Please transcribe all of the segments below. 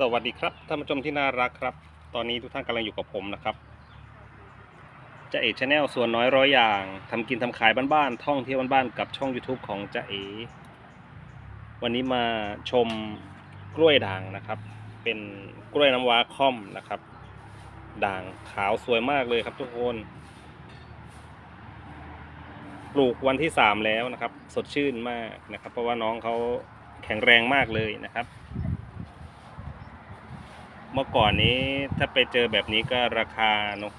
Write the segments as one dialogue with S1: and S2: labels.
S1: สวัสดีครับท่านผู้ชมที่น่ารักครับ ตอนนี้ทุกท่านกำลังอยู่กับผมนะครับจะเอ๋ชาแนลส่วนน้อยร้อยอย่างทำกินทำขายบ้านๆท่องเที่ยวบ้านๆกับช่อง YouTube ของจะเอวันนี้มาชมกล้วยด่างนะครับ เป็นกล้วยน้ำว้าค่อมนะครับ ด่างขาวสวยมากเลยครับทุกคนปลูกวันที่สามแล้วนะครับ สดชื่นมากนะครับ เพราะว่าน้องเขาแข็งแรงมากเลยนะครับ เมื่อก่อนนี้ถ้าไปเจอแบบนี้ก็ราคาเนาะ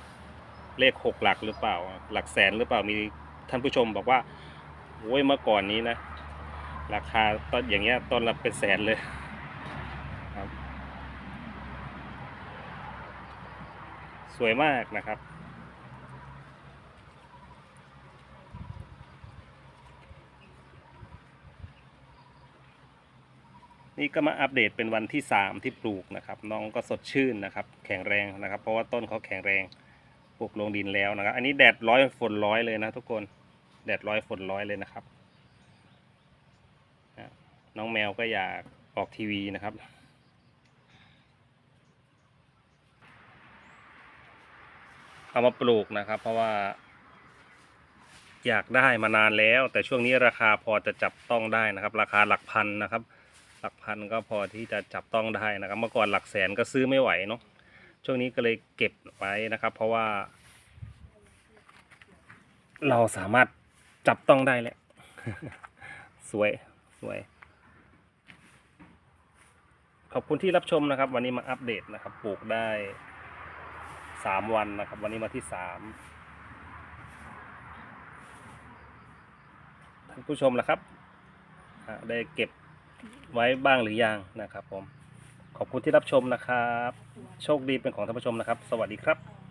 S1: เลขหกหลักหรือเปล่า หลักแสนหรือเปล่ามีท่านผู้ชมบอกว่าโอ้ยเมื่อก่อนนี้นะ ราคาตอนอย่างเงี้ยตอนละเป็นแสนเลยครับ สวยมากนะครับ นี่ก็มาอัปเดตเป็นวันที่ 3 ที่ปลูกนะครับ น้องก็สดชื่นนะครับ แข็งแรงนะครับ เพราะว่าต้นเขาแข็งแรงปลูกลงดินแล้วนะครับ อันนี้แดดร้อยฝนร้อยเลยนะทุกคนแดดร้อยฝนร้อยเลยนะครับ น้องแมวก็อยากออกทีวีนะครับเอามาปลูกนะครับ เพราะว่า อยากได้มานานแล้ว แต่ช่วงนี้ราคาพอจะจับต้องได้นะครับ ราคาหลักพันนะครับ หลักพันก็พอที่จะจับต้องได้นะครับ เมื่อก่อนหลักแสนก็ซื้อไม่ไหวเนาะช่วงนี้ก็เลยเก็บไว้นะครับ เพราะว่า เราสามารถจับต้องได้แล้วสวยสวย ขอบคุณที่รับชมนะครับ วันนี้มาอัปเดตนะครับ ปลูกได้สามวันนะครับ วันนี้มาที่สามท่านผู้ชมล่ะครับได้เก็บ ไว้บ้างหรือยังนะครับผม ขอบคุณที่รับชมนะครับ โชคดีเป็นของท่านผู้ชมนะครับ สวัสดีครับ